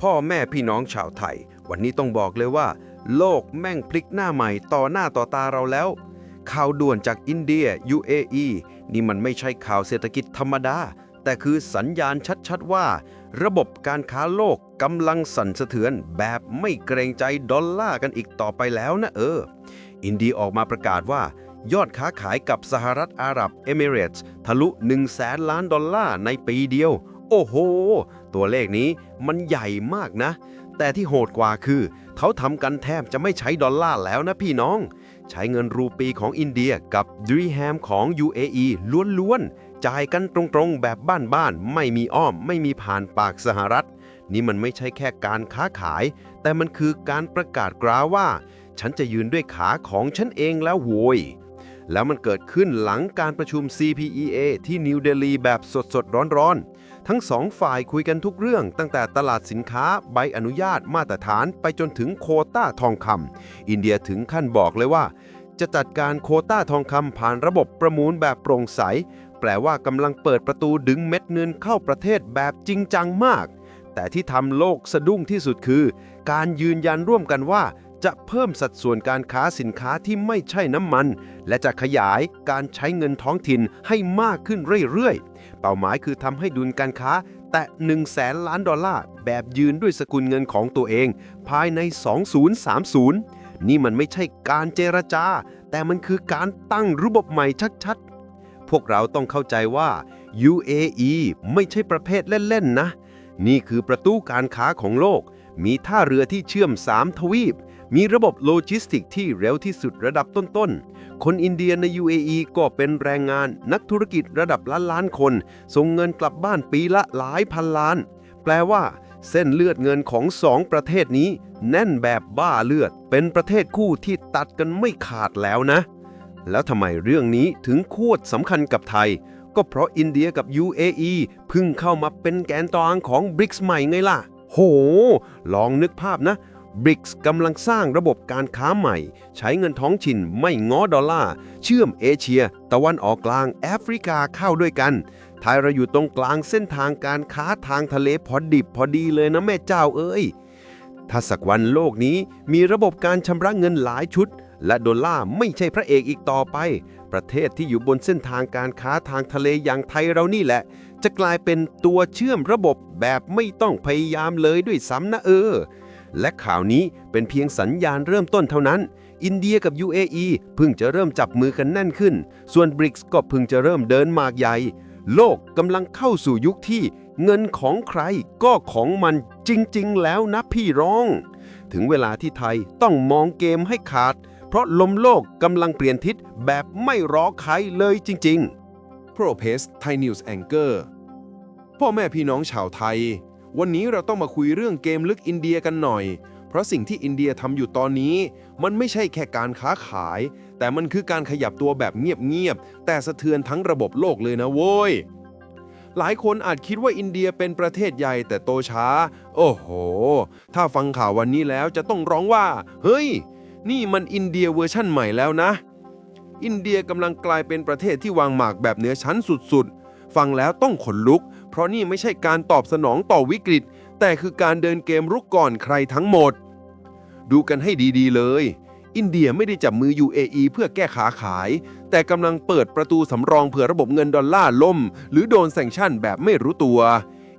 พ่อแม่พี่น้องชาวไทย วันนี้ต้องบอกเลยว่า โลกแม่งพลิกหน้าใหม่ต่อหน้าต่อตาเราแล้ว ข่าวด่วนจากอินเดีย UAE นี่มันไม่ใช่ข่าวเศรษฐกิจธรรมดา แต่คือสัญญาณชัดๆว่า ระบบการค้าโลกกำลังสั่นสะเทือนแบบไม่เกรงใจดอลลาร์กันอีกต่อไปแล้วนะเออ อินเดียออกมาประกาศว่ายอดค้าขายกับสหรัฐอาหรับเอมิเรตส์ทะลุ1แสนล้านดอลลาร์ในปีเดียว โอ้โห ตัวเลขนี้มันใหญ่มากนะ แต่ที่โหดกว่าคือ เขาทำกันแทบจะไม่ใช้ดอลลาร์แล้วนะพี่น้อง ใช้เงินรูปีของอินเดียกับดรีแฮมของ UAE ล้วนๆ จ่ายกันตรงๆ แบบบ้านๆ ไม่มีอ้อม ไม่มีผ่านปากสหรัฐ นี่มันไม่ใช่แค่การค้าขาย แต่มันคือการประกาศกล่าวว่า ฉันจะยืนด้วยขาของฉันเองแล้วโวยแล้วมันเกิดขึ้นหลังการประชุม CPEA ที่นิวเดลีแบบสดๆ ร้อนๆ ทั้งสองฝ่ายคุยกันทุกเรื่องตั้งแต่ตลาดสินค้าใบอนุญาตมาตรฐานไปจนถึงโคต้าทองคำอินเดียถึงขั้นบอกเลยว่า จะจัดการโคต้าทองคำผ่านระบบประมูลแบบโปร่งใส แปลว่ากำลังเปิดประตูดึงเม็ดเงินเข้าประเทศแบบจริงจังมาก แต่ที่ทำโลกสะดุ้งที่สุดคือ การยืนยันร่วมกันว่าจะเพิ่มสัดส่วนการค้าสินค้าที่ไม่ใช่น้ำมัน และจะขยายการใช้เงินท้องถิ่นให้มากขึ้นเรื่อยๆ ป้าหมายคือทำให้ดุลการค้า แตะ1แสนล้านดอลลาร์ แบบยืนด้วยสกุลเงินของตัวเอง ภายใน 2030 นี่มันไม่ใช่การเจรจา แต่มันคือการตั้งระบบใหม่ชัดๆ พวกเราต้องเข้าใจว่า UAE ไม่ใช่ประเภทเล่นๆนะ นี่คือประตูการค้าของโลก มีท่าเรือที่เชื่อม 3 ทวีป มีระบบโลจิสติกที่เร็วที่สุดระดับต้นๆ คนอินเดียใน UAE ก็เป็นแรงงานนักธุรกิจระดับล้านล้านคน ส่งเงินกลับบ้านปีละหลายพันล้าน แปลว่า เส้นเลือดเงินของสองประเทศนี้ แน่นแบบบ้าเลือด เป็นประเทศคู่ที่ตัดกันไม่ขาดแล้วนะ แล้วทำไมเรื่องนี้ถึงโคตรสำคัญกับไทย ก็เพราะอินเดียกับ UAE เพิ่งเข้ามาเป็นแกนตางของ BRICS ใหม่ไงล่ะ โห ลองนึกภาพนะ BRICS กำลังสร้างระบบการค้าใหม่ ใช้เงินท้องถิ่นไม่ง้อดอลลาร์ เชื่อมเอเชีย ตะวันออกกลางแอฟริกาเข้าด้วยกัน ไทยเราอยู่ตรงกลางเส้นทางการค้าทางทะเลพอดิบพอดีเลยนะแม่เจ้าเอ้ย ถ้าสักวันโลกนี้มีระบบการชำระเงินหลายชุด และดอลลาร์ไม่ใช่พระเอกอีกต่อไป ประเทศที่อยู่บนเส้นทางการค้าทางทะเลอย่างไทยเรานี่แหละ จะกลายเป็นตัวเชื่อมระบบแบบไม่ต้องพยายามเลยด้วยซ้ำนะเออ และข่าวนี้เป็นเพียงสัญญาณเริ่มต้นเท่านั้น อินเดียกับ UAE เพิ่งจะเริ่มจับมือกันแน่นขึ้น ส่วน BRICS ก็เพิ่งจะเริ่มเดินหมากใหญ่ โลกกำลังเข้าสู่ยุคที่เงินของใครก็ของมันจริงๆ แล้วนะพี่ร้อง ถึงเวลาที่ไทยต้องมองเกมให้ขาด เพราะลมโลกกำลังเปลี่ยนทิศแบบไม่รอใครเลยจริงๆโปรเพสไทยนิวส์แองเกอร์พ่อแม่พี่น้องชาวไทย วันนี้เราต้องมาคุยเรื่องเกมลึกอินเดียกันหน่อย เพราะสิ่งที่อินเดียทำอยู่ตอนนี้ มันไม่ใช่แค่การค้าขาย แต่มันคือการขยับตัวแบบเงียบๆ แต่สะเทือนทั้งระบบโลกเลยนะโว้ย หลายคนอาจคิดว่าอินเดียเป็นประเทศใหญ่แต่โตช้า โอ้โห ถ้าฟังข่าววันนี้แล้วจะต้องร้องว่า เฮ้ย นี่มันอินเดียเวอร์ชั่นใหม่แล้วนะ อินเดียกำลังกลายเป็นประเทศที่วางหมากแบบเหนือชั้นสุดๆ ฟังแล้วต้องขนลุก เพราะนี่ไม่ใช่การตอบสนองต่อวิกฤต แต่คือการเดินเกมรุกก่อนใครทั้งหมด ดูกันให้ดีๆเลย อินเดียไม่ได้จับมือ UAE เพื่อแก้ขาขาย แต่กำลังเปิดประตูสำรองเผื่อระบบเงินดอลลาร์ล่ม หรือโดนแซงชั่นแบบไม่รู้ตัว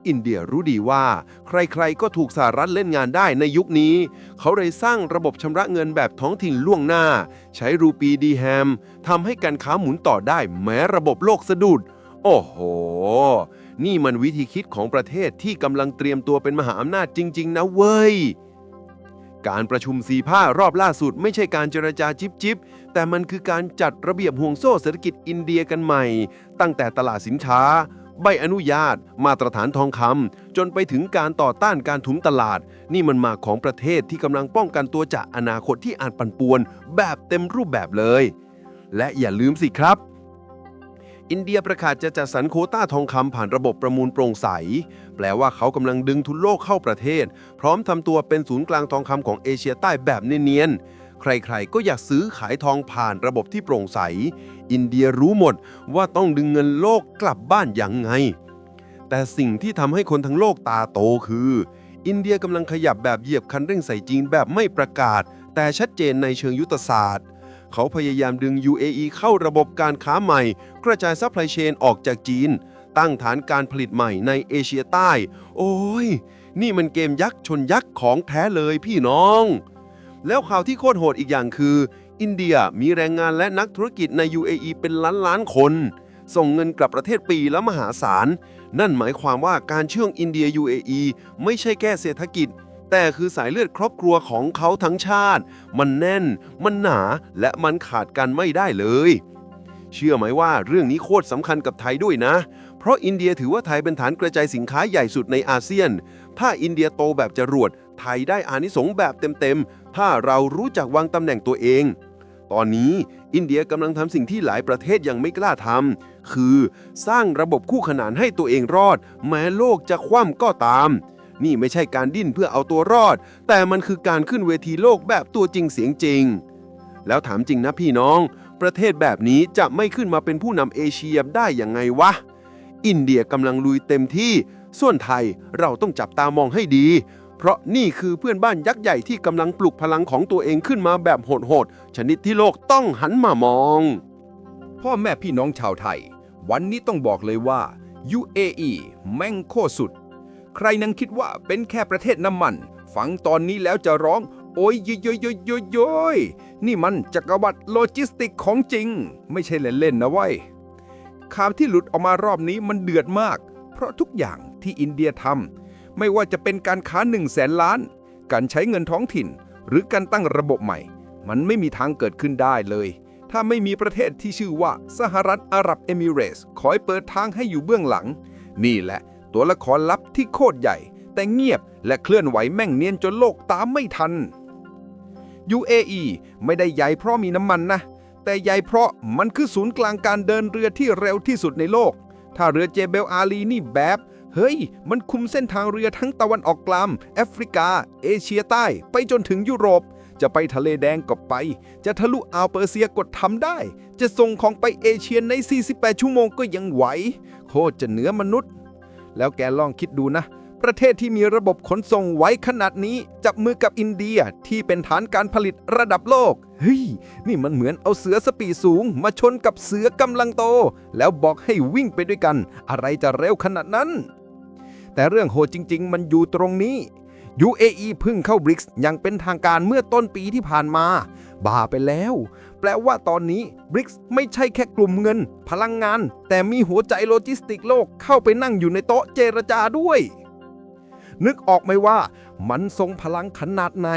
อินเดียรู้ดีว่า ใครๆ ก็ถูกสหรัฐเล่นงานได้ในยุคนี้ เขาเลยสร้างระบบชำระเงินแบบท้องถิ่นล่วงหน้า ใช้รูปีดีแฮมทำให้การค้าหมุนต่อได้แม้ระบบโลกสะดุด โอ้โห นี่มันวิธีคิดของประเทศที่กำลังเตรียมตัวเป็นมหาอำนาจจริง ๆ นะเว้ย การประชุมสีผ้ารอบล่าสุดไม่ใช่การเจรจาจิบจิบๆแต่มันคือการจัดระเบียบห่วงโซ่เศรษฐกิจอินเดียกันใหม่ ตั้งแต่ตลาดสินค้า ใบอนุญาต มาตรฐานทองคำจนไปถึงการต่อต้านการถุมตลาด นี่มันมาของประเทศที่กำลังป้องกันตัวจากอนาคตที่อาจปั่นป่วน แบบเต็มรูปแบบเลย และอย่าลืมสิครับ อินเดียประกาศจะจัดสรรโคต้าทองคำผ่านระบบประมูลโปร่งใส แปลว่าเขากำลังดึงทุนโลกเข้าประเทศ พร้อมทำตัวเป็นศูนย์กลางทองคำของเอเชียใต้แบบเนียนๆ ใครๆ ก็อยากซื้อขายทองผ่านระบบที่โปร่งใส อินเดียรู้หมดว่าต้องดึงเงินโลกกลับบ้านยังไง แต่สิ่งที่ทำให้คนทั้งโลกตาโตคือ อินเดียกำลังขยับแบบเหยียบคันเร่งใส่จีนแบบไม่ประกาศ แต่ชัดเจนในเชิงยุทธศาสตร์ เขาพยายามดึง UAE เข้าระบบการค้าใหม่ กระจายซัพพลายเชนออกจากจีน ตั้งฐานการผลิตใหม่ในเอเชียใต้ โอ้ย นี่มันเกมยักษ์ชนยักษ์ของแท้เลยพี่น้อง แล้วข่าวที่โคตรโหดอีกอย่างคือ อินเดียมีแรงงานและนักธุรกิจใน UAE เป็นล้านล้านคน ส่งเงินกลับประเทศปีละมหาศาล นั่นหมายความว่าการเชื่อมอินเดีย UAE ไม่ใช่แค่เศรษฐกิจ แต่คือสายเลือดครอบครัวของเขาทั้งชาติ มันแน่น มันหนาและมันขาดกันไม่ได้เลย เชื่อไหมว่าเรื่องนี้โคตรสำคัญกับไทยด้วยนะ เพราะอินเดียถือว่าไทยเป็นฐานกระจายสินค้าใหญ่สุดในอาเซียน ถ้าอินเดียโตแบบจรวด ไทยได้อานิสงส์แบบเต็มๆ ถ้าเรารู้จักวางตำแหน่งตัวเอง ตอนนี้อินเดียกำลังทำสิ่งที่หลายประเทศยังไม่กล้าทำคือสร้างระบบคู่ขนานให้ตัวเองรอด แม้โลกจะคว่ำก็ตาม นี่ไม่ใช่การดิ้นเพื่อเอาตัวรอด แต่มันคือการขึ้นเวทีโลกแบบตัวจริงเสียงจริง แล้วถามจริงนะพี่น้อง ประเทศแบบนี้จะไม่ขึ้นมาเป็นผู้นำเอเชียได้ยังไงวะ อินเดียกำลังลุยเต็มที่ ส่วนไทยเราต้องจับตามองให้ดี เพราะนี่คือเพื่อนบ้านยักษ์ใหญ่ที่กำลังปลุกพลังของตัวเองขึ้นมาแบบโหดๆชนิดที่โลกต้องหันมามอง พ่อแม่พี่น้องชาวไทย วันนี้ต้องบอกเลยว่า UAE แม่งโคตรสุด ใครนังคิดว่าเป็นแค่ประเทศน้ำมัน ฟังตอนนี้แล้วจะร้อง โอ้ยยยยยยยนี่มันจักรวรรดิโลจิสติกของจริง ไม่ใช่เล่นๆนะเว้ยข่าวที่หลุดออกมารอบนี้มันเดือดมาก เพราะทุกอย่างที่อินเดียทำไม่ว่าจะเป็นการค้า1 0 0 0 0แสนล้าน การใช้เงินท้องถิ่น หรือการตั้งระบบใหม่ มันไม่มีทางเกิดขึ้นได้เลย ถ้าไม่มีประเทศที่ชื่อว่าสหรัฐอาหรับเอมิเรส คอยเปิดทางให้อยู่เบื้องหลัง นี่แหละ ตัวละครลับที่โคตรใหญ่ แต่เงียบและเคลื่อนไหวแม่งเนียนจนโลกตามไม่ทัน UAE ไม่ได้ใหญ่เพราะมีน้ำมันนะ แต่ใหญ่เพราะมันคือศูนย์กลางการเดินเรือที่เร็วที่สุดในโลก ถ้าเรือเจเบลอาลีนี่แบบ เฮ้ย มันคุมเส้นทางเรือทั้งตะวันออกกลางแอฟริกา เอเชียใต้ ไปจนถึงยุโรป จะไปทะเลแดงก็ไป จะทะลุอ่าวเปอร์เซียกดทำได้ จะส่งของไปเอเชียใน 48 ชั่วโมงก็ยังไหว โคตรจะเหนือมนุษย์ แล้วแกลองคิดดูนะ ประเทศที่มีระบบขนส่งไว้ขนาดนี้ จับมือกับอินเดียที่เป็นฐานการผลิตระดับโลก เฮ้ย นี่มันเหมือนเอาเสือสปีดสูง มาชนกับเสือกำลังโต แล้วบอกให้วิ่งไปด้วยกัน อะไรจะเร็วขนาดนั้น แต่เรื่องโหดจริง ๆ มันอยู่ตรงนี้ UAE เพึ่งเข้าบริกส์อย่างเป็นทางการเมื่อต้นปีที่ผ่านมา บ้าไปแล้ว แปลว่าตอนนี้บริกส์ไม่ใช่แค่กลุ่มเงิน พลังงาน แต่มีหัวใจโลจิสติกโลกเข้าไปนั่งอยู่ในโต๊ะเจรจาด้วย นึกออกไหมว่ามันทรงพลังขนาดไหน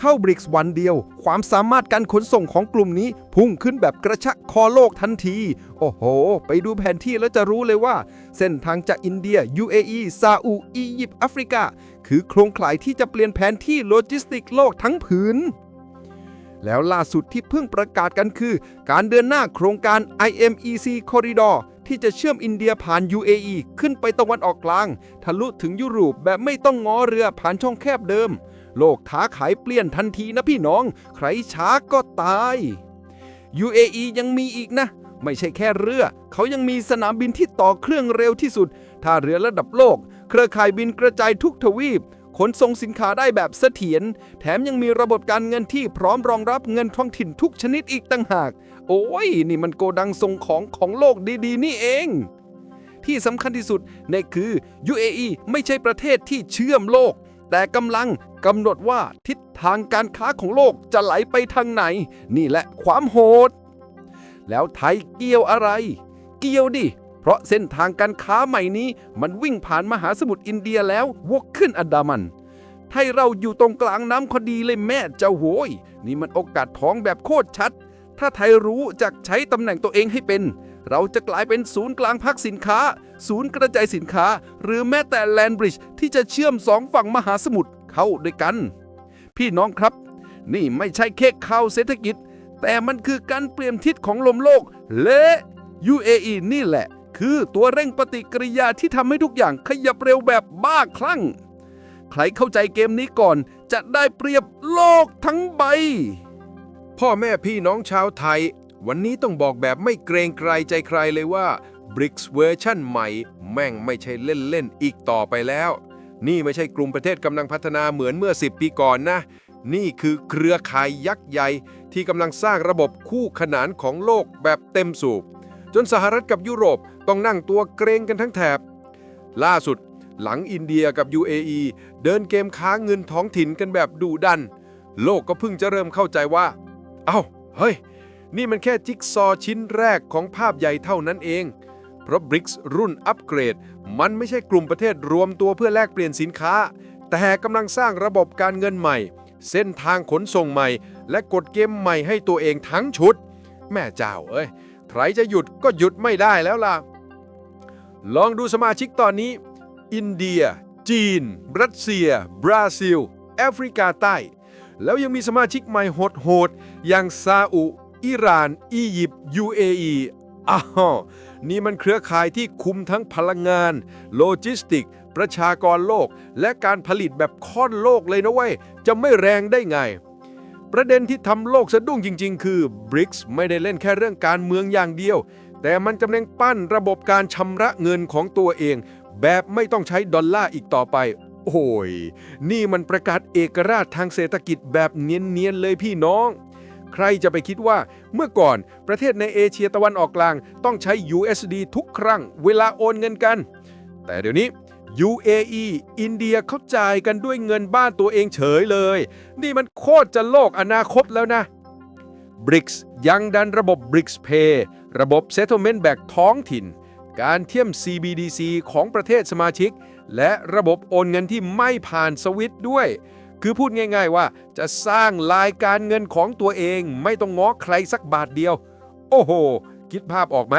เข้าบริกส์วันเดียว ความสามารถการขนส่งของกลุ่มนี้ พุ่งขึ้นแบบกระชากคอโลกทันที โอ้โห ไปดูแผนที่แล้วจะรู้เลยว่า เส้นทางจากอินเดีย UAE ซาอุอียิปต์แอฟริกา คือโครงข่ายที่จะเปลี่ยนแผนที่โลจิสติกโลกทั้งผืน แล้วล่าสุดที่เพิ่งประกาศกันคือ การเดินหน้าโครงการ IMEC Corridor ที่จะเชื่อมอินเดียผ่าน UAE ขึ้นไปตะวันออกกลาง ทะลุถึงยุโรปแบบไม่ต้องงอเรือผ่านช่องแคบเดิม โลกท้าขายเปลี่ยนทันทีนะพี่น้อง ใครช้าก็ตาย UAE ยังมีอีกนะ ไม่ใช่แค่เรือ เขายังมีสนามบินที่ต่อเครื่องเร็วที่สุดท่าเรือระดับโลก เครือข่ายบินกระจายทุกทวีป ขนส่งสินค้าได้แบบเสถียร แถมยังมีระบบการเงินที่พร้อมรองรับเงินท้องถิ่นทุกชนิดอีกต่างหาก โอ้ย นี่มันโกดังส่งของของโลกดีๆ นี่เอง ที่สำคัญที่สุดนั่นคือ UAE ไม่ใช่ประเทศที่เชื่อมโลก แต่กำลังกำหนดว่าทิศทางการค้าของโลกจะไหลไปทางไหน นี่แหละความโหด แล้วไทยเกี่ยวอะไร เกี่ยวดิ เพราะเส้นทางการค้าใหม่นี้มันวิ่งผ่านมหาสมุทรอินเดียแล้ววกขึ้นอันดามันไทยเราอยู่ตรงกลางน้ำพอดีเลยแม่เจ้าโหย นี่มันโอกาสท้องแบบโคตรชัด ถ้าไทยรู้จักใช้ตำแหน่งตัวเองให้เป็น เราจะกลายเป็นศูนย์กลางพักสินค้า ศูนย์กระจายสินค้า หรือแม้แต่แลนบริดจ์ที่จะเชื่อมสองฝั่งมหาสมุทรเข้าด้วยกัน พี่น้องครับ นี่ไม่ใช่แค่ข่าวเศรษฐกิจ แต่มันคือการเปลี่ยนทิศของลมโลก และ UAE นี่แหละ คือตัวเร่งปฏิกิริยาที่ทำให้ทุกอย่างขยับเร็วแบบบ้าคลั่ง ใครเข้าใจเกมนี้ก่อนจะได้เปรียบโลกทั้งใบ พ่อแม่พี่น้องชาวไทย วันนี้ต้องบอกแบบไม่เกรงไกรใจใครเลยว่า BRICS เวอร์ชั่นใหม่ แม่งไม่ใช่เล่นๆอีกต่อไปแล้ว นี่ไม่ใช่กลุ่มประเทศกำลังพัฒนาเหมือนเมื่อ 10 ปีก่อนนะ นี่คือเครือข่ายยักษ์ใหญ่ ที่กำลังสร้างระบบคู่ขนานของโลกแบบเต็มสูบ จนสหรัฐกับยุโรป ต้องนั่งตัวเกรงกันทั้งแถบ ล่าสุดหลังอินเดียกับ UAE เดินเกมค้าเงินท้องถิ่นกันแบบดุดัน โลกก็เพิ่งจะเริ่มเข้าใจว่า เอ้า เฮ้ย นี่มันแค่จิ๊กซอว์ชิ้นแรกของภาพใหญ่เท่านั้นเอง เพราะ BRICS รุ่นอัปเกรด มันไม่ใช่กลุ่มประเทศรวมตัวเพื่อแลกเปลี่ยนสินค้า แต่กำลังสร้างระบบการเงินใหม่ เส้นทางขนส่งใหม่ และกฎเกมใหม่ให้ตัวเองทั้งชุด แม่เจ้าเอ้ยใครจะหยุดก็หยุดไม่ได้แล้วล่ะ ลองดูสมาชิกตอนนี้ อินเดีย จีน รัสเซีย บราซิล แอฟริกาใต้ แล้วยังมีสมาชิกใหม่โหดๆอย่างซาอุ อิหร่าน อียิปต์ UAE อ้าวนี่มันเครือข่ายที่คุมทั้งพลังงาน โลจิสติก ประชากรโลก และการผลิตแบบค่อนโลกเลยนะเว้ย จะไม่แรงได้ไง ประเด็นที่ทำโลกสะดุ้งจริง ๆ คือ BRICS ไม่ได้เล่นแค่เรื่องการเมืองอย่างเดียว แต่มันกำลังปั้นระบบการชำระเงินของตัวเอง แบบไม่ต้องใช้ดอลลาร์อีกต่อไป โอ้ย นี่มันประกาศเอกราชทางเศรษฐกิจแบบเนียนๆเลยพี่น้อง ใครจะไปคิดว่าเมื่อก่อนประเทศในเอเชียตะวันออกกลางต้องใช้ USD ทุกครั้งเวลาโอนเงินกัน แต่เดี๋ยวนี้ UAE อินเดียเขาจ่ายกันด้วยเงินบ้านตัวเองเฉยเลย นี่มันโคตรจะโลกอนาคตแล้วนะ BRICS ยังดันระบบ BRICS Pay ระบบ Settlement แบบท้องถิ่น การเทียม CBDC ของประเทศสมาชิก และระบบโอนเงินที่ไม่ผ่านสวิตด้วย คือพูดง่ายๆว่าจะสร้างลายการเงินของตัวเองไม่ต้องง้อใครสักบาทเดียว โอ้โห คิดภาพออกไหม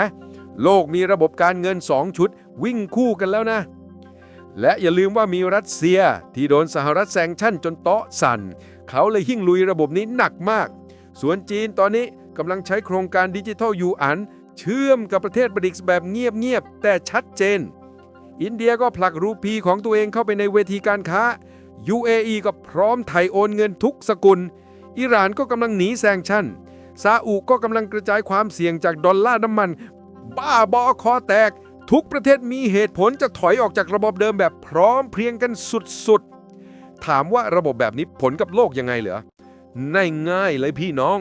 โลกมีระบบการเงิน 2 ชุด วิ่งคู่กันแล้วนะ และอย่าลืมว่ามีรัสเซียที่โดนสหรัฐแซงชั่นจนเตาะสั่น เขาเลยหิ่งลุยระบบนี้หนักมาก ส่วนจีนตอนนี้ กำลังใช้โครงการดิจิทัลยูอัน เชื่อมกับประเทศบริกส์แบบเงียบๆแต่ชัดเจน อินเดียก็ผลักรูปีของตัวเองเข้าไปในเวทีการค้า UAE ก็พร้อมไถ่โอนเงินทุกสกุล อิหร่านก็กำลังหนีแซงชั่น ซาอุก็กำลังกระจายความเสี่ยงจากดอลลาร์น้ำมัน บ้าบอคอแตก ทุกประเทศมีเหตุผลจะถอยออกจากระบบเดิมแบบพร้อมเพรียงกันสุดๆ ถามว่าระบบแบบนี้ผลกับโลกยังไงเหรอง่ายๆเลยพี่น้อง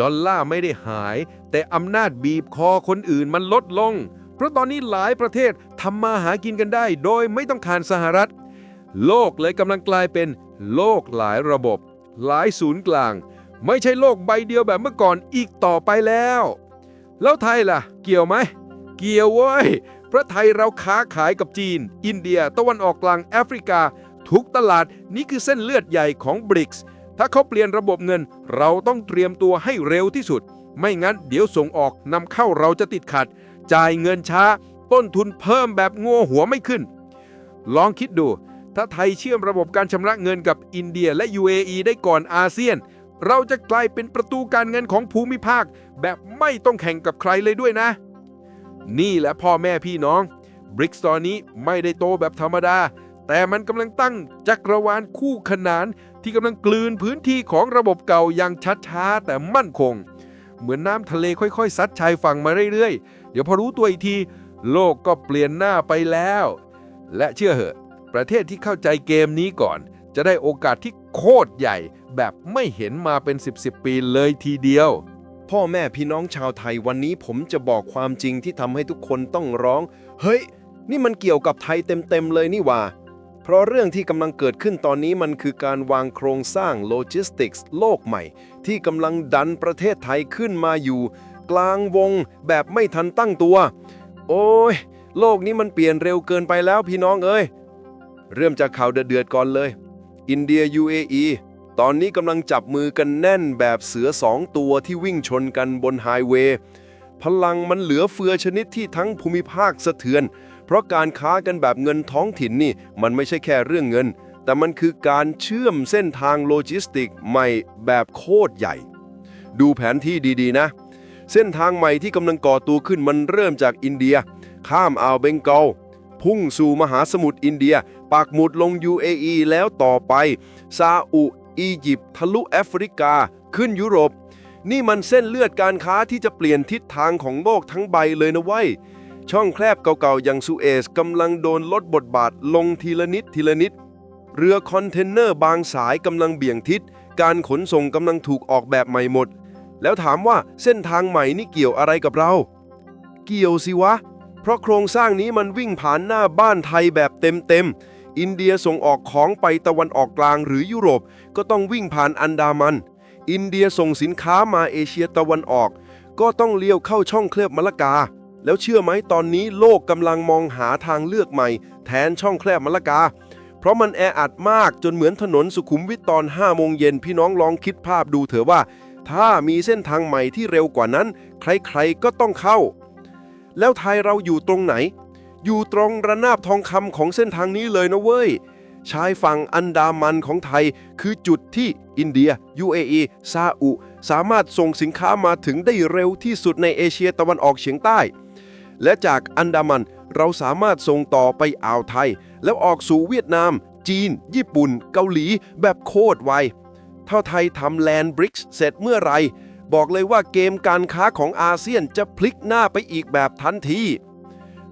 ดอลลาร์ไม่ได้หาย แต่อำนาจบีบคอคนอื่นมันลดลง เพราะตอนนี้หลายประเทศทำมาหากินกันได้ โดยไม่ต้องขานสหรัฐ โลกเลยกำลังกลายเป็น โลกหลายระบบ หลายศูนย์กลาง ไม่ใช่โลกใบเดียวแบบเมื่อก่อนอีกต่อไปแล้ว แล้วไทยล่ะ เกี่ยวไหม เกี่ยวเว้ยเพราะไทยเราค้าขายกับจีน อินเดีย ตะวันออกกลางแอฟริกา ทุกตลาดนี่คือเส้นเลือดใหญ่ของบริกส์ ถ้าเขาเปลี่ยนระบบเงิน เราต้องเตรียมตัวให้เร็วที่สุด ไม่งั้นเดี๋ยวส่งออกนำเข้าเราจะติดขัด จ่ายเงินช้า ต้นทุนเพิ่มแบบงัวหัวไม่ขึ้น ลองคิดดู ถ้าไทยเชื่อมระบบการชำระเงินกับอินเดียและ UAE ได้ก่อนอาเซียน เราจะกลายเป็นประตูการเงินของภูมิภาค แบบไม่ต้องแข่งกับใครเลยด้วยนะ นี่แหละพ่อแม่พี่น้องบริกส์ตอนนี้ไม่ได้โตแบบธรรมดา แต่มันกำลังตั้งจักรวาลคู่ขนาน ที่กำลังกลืนพื้นที่ของระบบเก่าอย่างช้าๆแต่มั่นคง เหมือนน้ำทะเลค่อยๆ ซัดชายฝั่งมาเรื่อยๆ เดี๋ยวพอรู้ตัวอีกที โลกก็เปลี่ยนหน้าไปแล้ว และเชื่อเหอะ ประเทศที่เข้าใจเกมนี้ก่อน จะได้โอกาสที่โคตรใหญ่ แบบไม่เห็นมาเป็น 10 10 ปีเลยทีเดียวพ่อแม่พี่น้องชาวไทยวันนี้ผมจะบอกความจริงที่ทำให้ทุกคนต้องร้อง เฮ้ย นี่มันเกี่ยวกับไทยเต็มๆเลยนี่ว่า เพราะเรื่องที่กำลังเกิดขึ้นตอนนี้มันคือการวางโครงสร้างโลจิสติกส์โลกใหม่ ที่กำลังดันประเทศไทยขึ้นมาอยู่ กลางวงแบบไม่ทันตั้งตัว โอ้ย โลกนี้มันเปลี่ยนเร็วเกินไปแล้วพี่น้องเอ้ย เริ่มจากข่าวเดือดๆก่อนเลย อินเดีย UAE ตอนนี้กำลังจับมือกันแน่นแบบเสือสองตัวที่วิ่งชนกันบนไฮเวย์พลังมันเหลือเฟือชนิดที่ทั้งภูมิภาคสะเทือน เพราะการค้ากันแบบเงินท้องถิ่นนี่มันไม่ใช่แค่เรื่องเงิน แต่มันคือการเชื่อมเส้นทางโลจิสติกใหม่แบบโคตรใหญ่ ดูแผนที่ดีๆนะ เส้นทางใหม่ที่กำลังก่อตัวขึ้นมันเริ่มจากอินเดีย ข้ามอ่าวเบงกอลพุ่งสู่มหาสมุทรอินเดียปักหมุดลง UAE แล้วต่อไป ซาอุ อียิปต์ทะลุแอฟริกา ขึ้นยุโรป นี่มันเส้นเลือดการค้าที่จะเปลี่ยนทิศทางของโลกทั้งใบเลยนะเว้ย ช่องแคบเก่าๆ อย่างสุเอซกำลังโดนลดบทบาทลงทีละนิดทีละนิด เรือคอนเทนเนอร์บางสายกำลังเบี่ยงทิศ การขนส่งกำลังถูกออกแบบใหม่หมด แล้วถามว่าเส้นทางใหม่นี่เกี่ยวอะไรกับเรา เกี่ยวสิวะ เพราะโครงสร้างนี้มันวิ่งผ่านหน้าบ้านไทยแบบเต็มๆ อินเดียส่งออกของไปตะวันออกกลางหรือยุโรปก็ต้องวิ่งผ่านอันดามัน อินเดียส่งสินค้ามาเอเชียตะวันออก ก็ต้องเลี้ยวเข้าช่องเคลือบมะละกา แล้วเชื่อไหมตอนนี้โลกกำลังมองหาทางเลือกใหม่ แทนช่องแคบมะละกา เพราะมันแออัดมากจนเหมือนถนนสุขุมวิทตอน5โมงเย็นพี่น้องลองคิดภาพดูเถอะว่า ถ้ามีเส้นทางใหม่ที่เร็วกว่านั้น ใครๆก็ต้องเข้า แล้วไทยเราอยู่ตรงไหน อยู่ตรงระนาบทองคำของเส้นทางนี้เลยนะเว้ยชายฝั่งอันดามันของไทย คือจุดที่อินเดีย UAE ซาอุ สามารถส่งสินค้ามาถึงได้เร็วที่สุดในเอเชียตะวันออกเฉียงใต้ และจากอันดามันเราสามารถส่งต่อไปอ่าวไทย แล้วออกสู่เวียดนาม จีน ญี่ปุ่น เกาหลีแบบโคตรไวเท่าไทยทำแลนด์บริกส์เสร็จเมื่อไร บอกเลยว่าเกมการค้าของอาเซียนจะพลิกหน้าไปอีกแบบทันที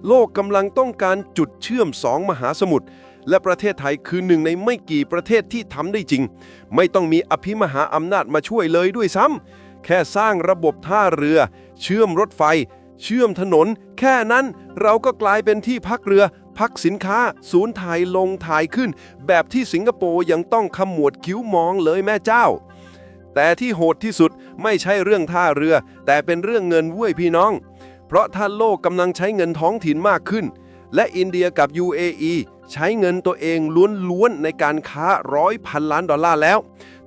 โลกกำลังต้องการจุดเชื่อมสองมหาสมุทรและประเทศไทยคือหนึ่งในไม่กี่ประเทศที่ทำได้จริง ไม่ต้องมีอภิมหาอำนาจมาช่วยเลยด้วยซ้ำแค่สร้างระบบท่าเรือ เชื่อมรถไฟ เชื่อมถนน แค่นั้นเราก็กลายเป็นที่พักเรือ พักสินค้า ศูนย์ถ่ายลงถ่ายขึ้น แบบที่สิงคโปร์ยังต้องขมวดคิ้วมองเลยแม่เจ้า แต่ที่โหดที่สุดไม่ใช่เรื่องท่าเรือ แต่เป็นเรื่องเงินเว้ยพี่น้อง เพราะถ้าโลกกำลังใช้เงินท้องถิ่นมากขึ้น และอินเดียกับ UAE ใช้เงินตัวเองล้วนๆในการค้าร้อยพันล้านดอลลาร์แล้ว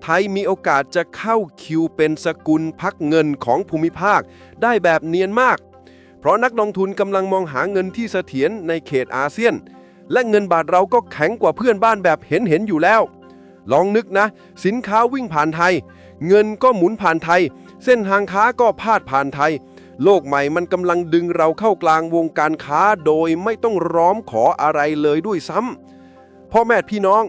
ไทยมีโอกาสจะเข้าคิวเป็นสกุลพักเงินของภูมิภาค ได้แบบเนียนมาก เพราะนักลงทุนกำลังมองหาเงินที่เสถียรในเขตอาเซียน และเงินบาทเราก็แข็งกว่าเพื่อนบ้านแบบเห็นเห็นอยู่แล้ว ลองนึกนะ สินค้าวิ่งผ่านไทย เงินก็หมุนผ่านไทย เส้นทางค้าก็พาดผ่านไทย โลกใหม่มันกำลังดึงเราเข้ากลางวงการค้าโดยไม่ต้องร้อมขออะไรเลยด้วยซ้ำพ่อแม่พี่น้อง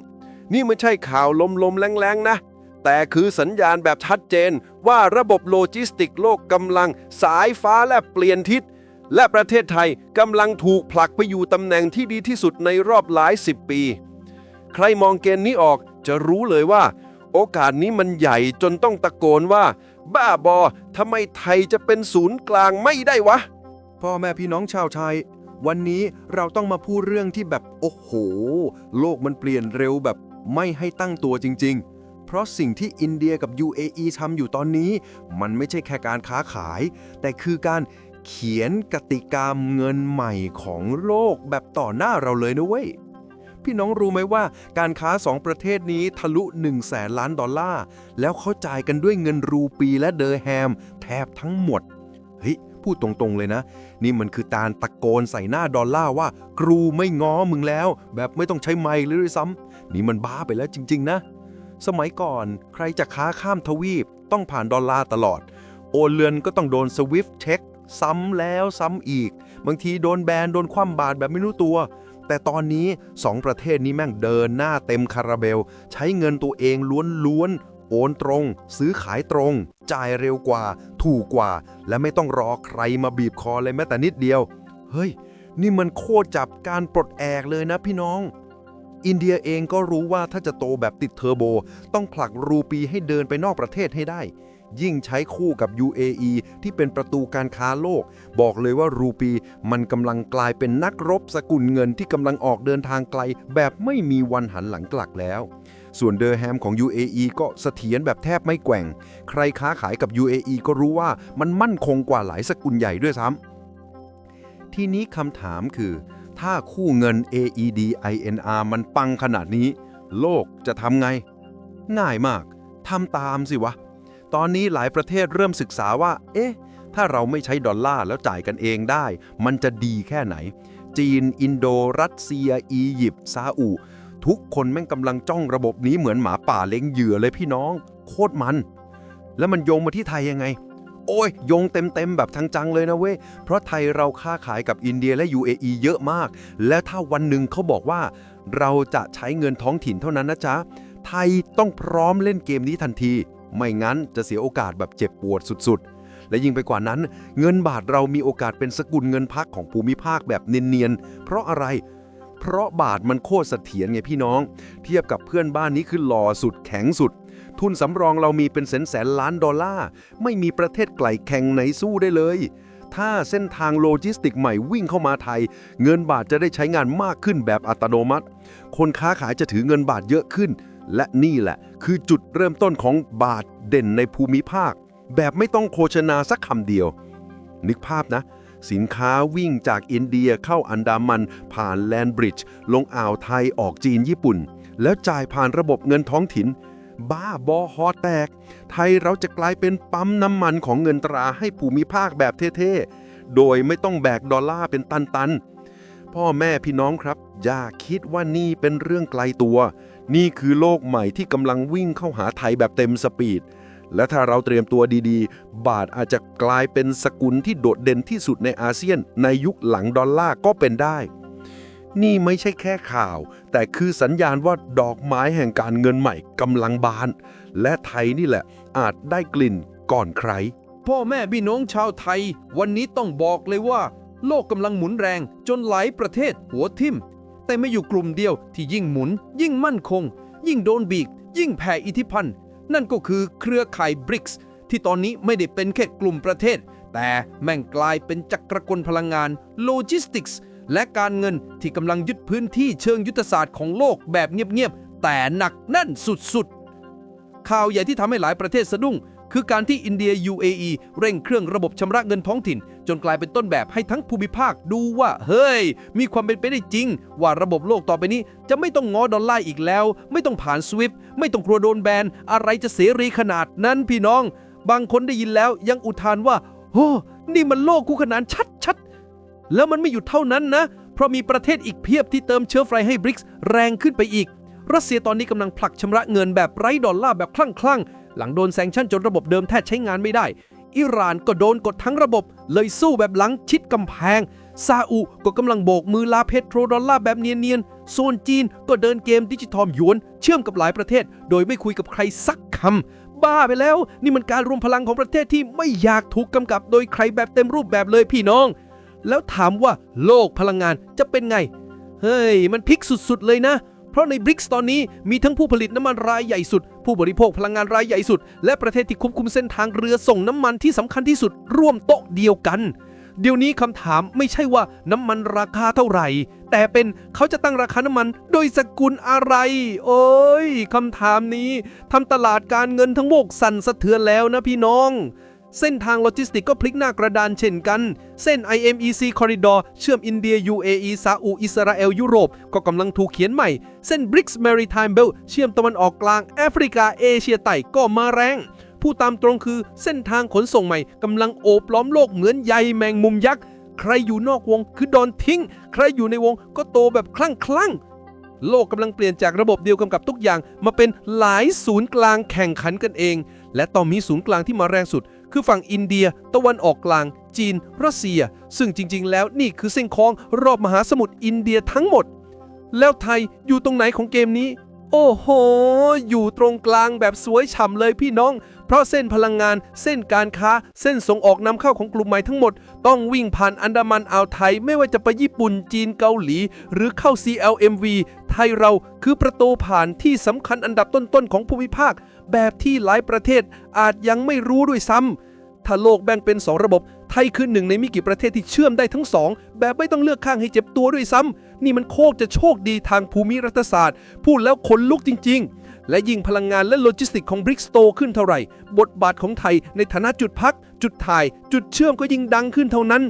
นี่ไม่ใช่ข่าวลมๆแรงๆนะแต่คือสัญญาณแบบชัดเจนว่าระบบโลจิสติกโลกกำลัง สายฟ้าและเปลี่ยนทิศ และประเทศไทยกำลังถูกผลักไปอยู่ตำแหน่งที่ดีที่สุดในรอบหลายสิบปี ใครมองเกณฑ์นี้ออกจะรู้เลยว่า โอกาสนี้มันใหญ่จนต้องตะโกนว่า บ้าบอทำไมไทยจะเป็นศูนย์กลางไม่ได้วะ พ่อแม่พี่น้องชาวไทย วันนี้เราต้องมาพูดเรื่องที่แบบโอ้โห โลกมันเปลี่ยนเร็วแบบไม่ให้ตั้งตัวจริงๆเพราะสิ่งที่อินเดียกับ UAE ทำอยู่ตอนนี้ มันไม่ใช่แค่การค้าขาย แต่คือการ เขียนกติกาเงินใหม่ของโลกแบบต่อหน้าเราเลยนะเว้ย พี่น้องรู้ไหมว่าการค้าสองประเทศนี้ทะลุ1แสนล้านดอลลาร์แล้วเขาจ่ายกันด้วยเงินรูปีและเดอร์แฮม แทบทั้งหมด เฮ้ยพูดตรงๆเลยนะ นี่มันคือการตะโกนใส่หน้าดอลลาร์ว่า ครูไม่ง้อมึงแล้ว แบบไม่ต้องใช้ไมค์เลยด้วยซ้ำนี่มันบ้าไปแล้วจริง ๆ นะ สมัยก่อนใครจะค้าข้ามทวีปต้องผ่านดอลลาร์ตลอด โอนเรือนก็ต้องโดนสวิฟเช็ค ซ้ำแล้วซ้ำอีก บางทีโดนแบน โดนคว่ำบาตรแบบไม่รู้ตัว แต่ตอนนี้สองประเทศนี้แม่งเดินหน้าเต็มคาราเบล ใช้เงินตัวเองล้วนๆ โอนตรง ซื้อขายตรง จ่ายเร็วกว่า ถูกกว่า และไม่ต้องรอใครมาบีบคอเลยแม้แต่นิดเดียว เฮ้ย นี่มันโคตรจับการปลดแอกเลยนะพี่น้องอินเดียเองก็รู้ว่าถ้าจะโตแบบติดเทอร์โบ ต้องผลักรูปีให้เดินไปนอกประเทศให้ได้ ยิ่งใช้คู่กับ UAE ที่เป็นประตูการค้าโลก บอกเลยว่ารูปีมันกำลังกลายเป็นนักรบสกุลเงินที่กำลังออกเดินทางไกล แบบไม่มีวันหันหลังกลักแล้ว ส่วนเดอร์แฮมของ UAE ก็เสถียรแบบแทบไม่แกว่ง ใครค้าขายกับ UAE ก็รู้ว่ามันมั่นคงกว่าหลายสกุลใหญ่ด้วยซ้ำทีนี้คำถามคือ ถ้าคู่เงิน AED INR มันปังขนาดนี้ โลกจะทำไง ง่ายมากทำตามสิวะ ตอนนี้หลายประเทศเริ่มศึกษาว่า เอ๊ะ ถ้าเราไม่ใช้ดอลลาร์แล้วจ่ายกันเองได้ มันจะดีแค่ไหน จีน อินโด รัสเซีย อียิปต์ซาอุ ทุกคนแม่งกำลังจ้องระบบนี้เหมือนหมาป่าเล็งเหยื่อเลยพี่น้อง โคตรมัน แล้วมันโยงมาที่ไทยยังไง โอ้ยโยงเต็มๆแบบทั้งจังเลยนะเว้ย เพราะไทยเราค้าขายกับอินเดียและ UAE เยอะมาก และถ้าวันหนึ่งเขาบอกว่า เราจะใช้เงินท้องถิ่นเท่านั้นนะจ๊ะ ไทยต้องพร้อมเล่นเกมนี้ทันที ไม่งั้นจะเสียโอกาสแบบเจ็บปวดสุดๆ และยิ่งไปกว่านั้น เงินบาทเรามีโอกาสเป็นสกุลเงินพักของภูมิภาคแบบเนียนๆ เพราะอะไร เพราะบาทมันโคตรเสถียรไงพี่น้อง เทียบกับเพื่อนบ้านนี้คือหล่อสุดแข็งสุด ทุนสำรองเรามีเป็นแสนแสนล้านดอลลาร์ ไม่มีประเทศไกลแข่งไหนสู้ได้เลยถ้าเส้นทางโลจิสติกใหม่วิ่งเข้ามาไทย เงินบาทจะได้ใช้งานมากขึ้นแบบอัตโนมัติ คนค้าขายจะถือเงินบาทเยอะขึ้น และนี่แหละ คือจุดเริ่มต้นของบาทเด่นในภูมิภาค แบบไม่ต้องโฆษณาสักคำเดียว นึกภาพนะ สินค้าวิ่งจากอินเดียเข้าอันดามัน ผ่านแลนบริดจ์ลงอ่าวไทยออกจีนญี่ปุ่น แล้วจ่ายผ่านระบบเงินท้องถิ่น บ้าบอฮอแตก ไทยเราจะกลายเป็นปั๊มน้ำมันของเงินตราให้ภูมิภาคแบบเท่ๆ โดยไม่ต้องแบกดอลลาร์เป็นตันๆพ่อแม่พี่น้องครับ อย่าคิดว่านี่เป็นเรื่องไกลตัว นี่คือโลกใหม่ที่กำลังวิ่งเข้าหาไทยแบบเต็มสปีด และถ้าเราเตรียมตัวดีๆ บาทอาจจะกลายเป็นสกุลที่โดดเด่นที่สุดในอาเซียน ในยุคหลังดอลลาร์ก็เป็นได้ นี่ไม่ใช่แค่ข่าว แต่คือสัญญาณว่าดอกไม้แห่งการเงินใหม่กำลังบาน และไทยนี่แหละอาจได้กลิ่นก่อนใคร พ่อแม่พี่น้องชาวไทย วันนี้ต้องบอกเลยว่า โลกกำลังหมุนแรงจนหลายประเทศหัวทิ่ม แต่ไม่อยู่กลุ่มเดียวที่ยิ่งหมุน ยิ่งมั่นคง ยิ่งโดนบีก ยิ่งแผ่อิทธิพันธ์นั่นก็คือเครือข่ายบริกส์ที่ตอนนี้ไม่ได้เป็นแค่กลุ่มประเทศ แต่แม่งกลายเป็นจักรกลพลังงานโลจิสติกส์และการเงินที่กำลังยึดพื้นที่เชิงยุทธศาสตร์ของโลกแบบเงียบๆแต่หนักแน่นสุดๆ ข่าวใหญ่ที่ทำให้หลายประเทศสะดุ้ง คือการที่อินเดีย UAE เร่งเครื่องระบบชำระเงินท้องถิ่น จนกลายเป็นต้นแบบให้ทั้งภูมิภาคดูว่า เฮ้ย มีความเป็นไปได้จริง ว่าระบบโลกต่อไปนี้ จะไม่ต้องง้อดอลลาร์อีกแล้ว ไม่ต้องผ่านสวิฟไม่ต้องกลัวโดนแบนอะไรจะเสรีขนาดนั้นพี่น้อง บางคนได้ยินแล้วยังอุทานว่าโอ้นี่มันโลกคู่ขนานชัดๆแล้วมันไม่หยุดเท่านั้นนะเพราะมีประเทศอีกเพียบที่เติมเชื้อไฟให้บริกส์แรงขึ้นไปอีก รัสเซียตอนนี้กำลังผลักชำระเงินแบบไร้ดอลลาร์แบบคลั่งๆหลังโดนแซงชั่นจนระบบเดิมแทบใช้งานไม่ได้ อิหร่านก็โดนกดทั้งระบบ เลยสู้แบบหลังชิดกำแพง ซาอุก็กำลังโบกมือลาเพโทรดอลลาร์แบบเนียนๆ โซนจีนก็เดินเกมดิจิทอลหยวน เชื่อมกับหลายประเทศ โดยไม่คุยกับใครสักคำ บ้าไปแล้ว นี่มันการรวมพลังของประเทศที่ไม่อยากถูกกำกับโดยใครแบบเต็มรูปแบบเลยพี่น้อง แล้วถามว่าโลกพลังงานจะเป็นไง เฮ้ย มันพลิกสุดๆเลยนะ เพราะในบริกส์ตอนนี้มีทั้งผู้ผลิตน้ำมันรายใหญ่สุด ผู้บริโภคพลังงานรายใหญ่สุด และประเทศที่ควบคุมเส้นทางเรือส่งน้ำมันที่สำคัญที่สุด ร่วมโต๊ะเดียวกัน เดี๋ยวนี้คำถามไม่ใช่ว่าน้ำมันราคาเท่าไหร่ แต่เป็นเขาจะตั้งราคาน้ำมันโดยสกุลอะไร โอ้ยคำถามนี้ทำตลาดการเงินทั้งโลกสั่นสะเทือนแล้วนะพี่น้อง เส้นทางโลจิสติกก็พลิกหน้ากระดานเช่นกัน เส้น IMEC Corridor เชื่อมอินเดีย UAE ซาอุอิสราเอล ยุโรป ก็กำลังถูกเขียนใหม่ เส้น BRICS Maritime Belt เชื่อมตะวันออกกลาง แอฟริกา เอเชียใต้ก็มาแรง ผู้ตามตรงคือเส้นทางขนส่งใหม่กำลังโอบล้อมโลกเหมือนใยแมงมุมยักษ์ ใครอยู่นอกวงคือโดนทิ้ง ใครอยู่ในวงก็โตแบบคลั่งคลั่งโลกกำลังเปลี่ยนจากระบบเดียวกำกับทุกอย่าง มาเป็นหลายศูนย์กลางแข่งขันกันเอง และตอนมีศูนย์กลางที่มาแรงสุด คือฝั่งอินเดีย ตะวันออกกลาง จีน รัสเซีย ซึ่งจริงๆ แล้วนี่คือเส้นคล้องรอบมหาสมุทรอินเดียทั้งหมด แล้วไทยอยู่ตรงไหนของเกมนี้ โอ้โห อยู่ตรงกลางแบบสวยฉ่ำเลยพี่น้อง เพราะเส้นพลังงาน เส้นการค้า เส้นส่งออกนำเข้าของกลุ่มใหม่ทั้งหมด ต้องวิ่งผ่านอันดามันอ่าวไทยไม่ว่าจะไปญี่ปุ่นจีนเกาหลี หรือเข้า CLMV ไทยเราคือประตูผ่านที่สำคัญอันดับต้นๆของภูมิภาค แบบที่หลายประเทศอาจยังไม่รู้ด้วยซ้ำถ้าโลกแบ่งเป็น 2 ระบบ ไทยคือหนึ่งในไม่กี่ประเทศที่เชื่อมได้ทั้งสองแบบไม่ต้องเลือกข้างให้เจ็บตัวด้วยซ้ำนี่มันโคกจะโชคดีทางภูมิรัฐศาสตร์ พูดแล้วขนลุกจริง ๆ และยิ่งพลังงานและโลจิสติกของบริกสโตขึ้นเท่าไหร่ บทบาทของไทยในฐานะจุดพัก จุดถ่าย จุดเชื่อมก็ยิ่งดังขึ้นเท่านั้น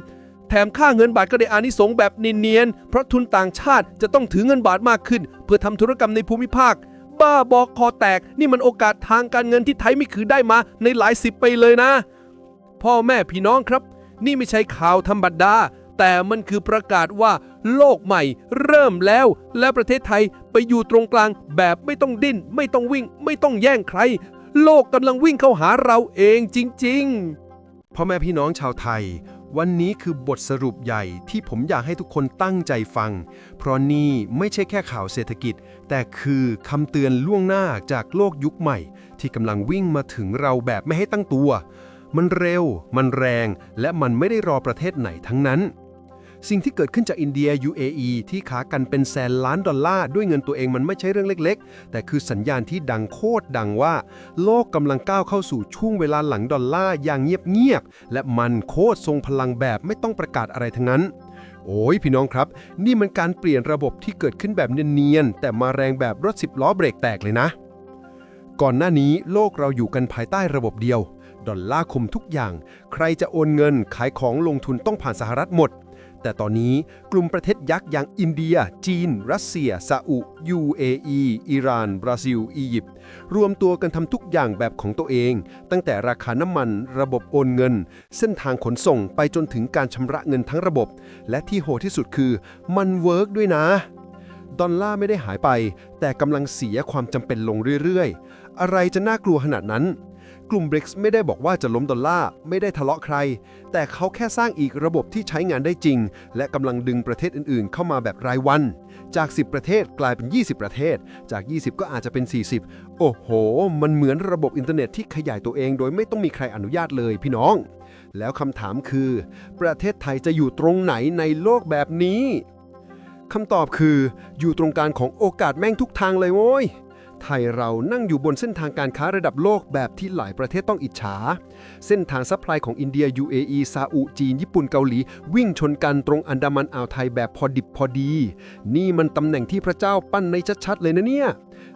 แถมค่าเงินบาทก็ได้อานิสงส์แบบเนียนๆ เพราะทุนต่างชาติจะต้องถือเงินบาทมากขึ้น เพื่อทำธุรกรรมในภูมิภาค บ้าบอกคอแตก นี่มันโอกาสทางการเงินที่ไทยไม่คือได้มาในหลายสิบปีเลยนะ พ่อแม่พี่น้องครับ นี่ไม่ใช่ข่าวธรรมดา แต่มันคือประกาศว่า โลกใหม่ เริ่มแล้ว และประเทศไทยไปอยู่ตรงกลางแบบไม่ต้องดิ้น ไม่ต้องวิ่ง ไม่ต้องแย่งใคร โลกกำลังวิ่งเข้าหาเราเองจริง ๆพ่อแม่พี่น้องชาวไทย วันนี้คือบทสรุปใหญ่ที่ผมอยากให้ทุกคนตั้งใจฟัง เพราะนี่ไม่ใช่แค่ข่าวเศรษฐกิจ แต่คือคำเตือนล่วงหน้าจากโลกยุคใหม่ ที่กำลังวิ่งมาถึงเราแบบไม่ให้ตั้งตัว มันเร็ว มันแรง และมันไม่ได้รอประเทศไหนทั้งนั้น สิ่งที่เกิดขึ้นจากอินเดีย UAE ที่ขากันเป็นแสนล้านดอลลาร์ด้วยเงินตัวเองมันไม่ใช่เรื่องเล็ก ๆ แต่คือสัญญาณที่ดังโคตรดังว่า โลกกำลังก้าวเข้าสู่ช่วงเวลาหลังดอลลาร์อย่างเงียบๆและมันโคตรทรงพลังแบบไม่ต้องประกาศอะไรทั้งนั้นโอ้ยพี่น้องครับ นี่มันการเปลี่ยนระบบที่เกิดขึ้นแบบเนียนๆ แต่มาแรงแบบรถสิบล้อเบรกแตกเลยนะ ก่อนหน้านี้โลกเราอยู่กันภายใต้ระบบเดียว ดอลลาร์คุมทุกอย่าง ใครจะโอนเงินขายของลงทุนต้องผ่านสหรัฐหมด แต่ตอนนี้กลุ่มประเทศยักษ์อย่างอินเดีย จีน รัสเซียซาอุ UAE อิหร่าน บราซิล อียิปต์ รวมตัวกันทำทุกอย่างแบบของตัวเอง ตั้งแต่ราคาน้ำมัน ระบบโอนเงิน เส้นทางขนส่งไปจนถึงการชำระเงินทั้งระบบ และที่โหดที่สุดคือมันเวิร์กด้วยนะดอลลาร์ไม่ได้หายไป แต่กำลังเสียความจำเป็นลงเรื่อยๆ อะไรจะน่ากลัวขนาดนั้น กลุ่ม BRICS ไม่ได้บอกว่าจะล้มดอลลาร์ไม่ได้ทะเลาะใคร แต่เขาแค่สร้างอีกระบบที่ใช้งานได้จริง และกำลังดึงประเทศอื่นๆ เข้ามาแบบรายวัน จาก 10 ประเทศกลายเป็น 20 ประเทศ จาก 20 ก็อาจจะเป็น 40 โอ้โห มันเหมือนระบบอินเทอร์เน็ตที่ขยายตัวเองโดยไม่ต้องมีใครอนุญาตเลยพี่น้อง แล้วคำถามคือ ประเทศไทยจะอยู่ตรงไหนในโลกแบบนี้คำตอบคือ อยู่ตรงกลางของโอกาสแม่งทุกทางเลยโว้ย ไทยเรานั่งอยู่บนเส้นทางการค้าระดับโลกแบบที่หลายประเทศต้องอิจฉา เส้นทางซัพพลายของอินเดีย UAE ซาอุจีน ญี่ปุ่นเกาหลี วิ่งชนกันตรงอันดามันอ่าวไทยแบบพอดิบพอดี นี่มันตำแหน่งที่พระเจ้าปั้นในชัดๆเลยนะเนี่ย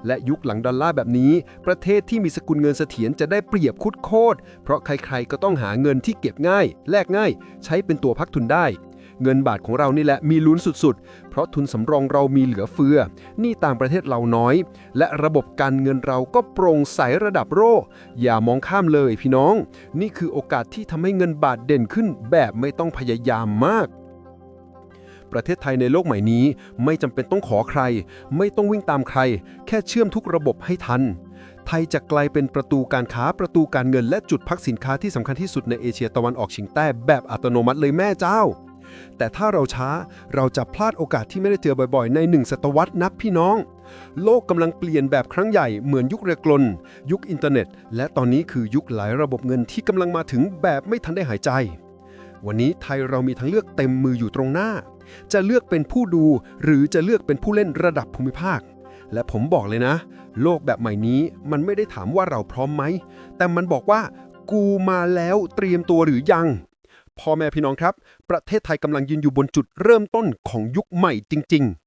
และยุคหลังดอลลาร์แบบนี้ ประเทศที่มีสกุลเงินเสถียรจะได้เปรียบคุดโคตรเพราะใครๆก็ต้องหาเงินที่เก็บง่าย แลกง่าย ใช้เป็นตัวพักทุนได้ เงินบาทของเรานี่แหละมีลุ้นสุดๆ เพราะทุนสำรองเรามีเหลือเฟือ นี่ต่างประเทศเราน้อย และระบบการเงินเราก็โปร่งใสระดับโรอย่ามองข้ามเลยพี่น้อง นี่คือโอกาสที่ทำให้เงินบาทเด่นขึ้นแบบไม่ต้องพยายามมากประเทศไทยในโลกใหม่นี้ไม่จำเป็นต้องขอใคร ไม่ต้องวิ่งตามใคร แค่เชื่อมทุกระบบให้ทัน ไทยจะกลายเป็นประตูการค้าประตูการเงินและจุดพักสินค้าที่สำคัญที่สุดในเอเชียตะวันออกเฉียงใต้แบบอัตโนมัติเลยแม่เจ้า แต่ถ้าเราช้าเราจะพลาดโอกาสที่ไม่ได้เจอบ่อยๆ ในหนึ่งศตวรรษนับพี่น้อง โลกกำลังเปลี่ยนแบบครั้งใหญ่เหมือนยุคเรือกลน ยุคอินเทอร์เน็ต และตอนนี้คือยุคหลายระบบเงินที่กำลังมาถึงแบบไม่ทันได้หายใจ วันนี้ไทยเรามีทั้งเลือกเต็มมืออยู่ตรงหน้า จะเลือกเป็นผู้ดู หรือจะเลือกเป็นผู้เล่นระดับภูมิภาค และผมบอกเลยนะ โลกแบบใหม่นี้มันไม่ได้ถามว่าเราพร้อมไหมแต่มันบอกว่ากูมาแล้วเตรียมตัวหรือยัง พ่อแม่พี่น้องครับ ประเทศไทยกำลังยืนอยู่บนจุดเริ่มต้นของยุคใหม่จริงๆ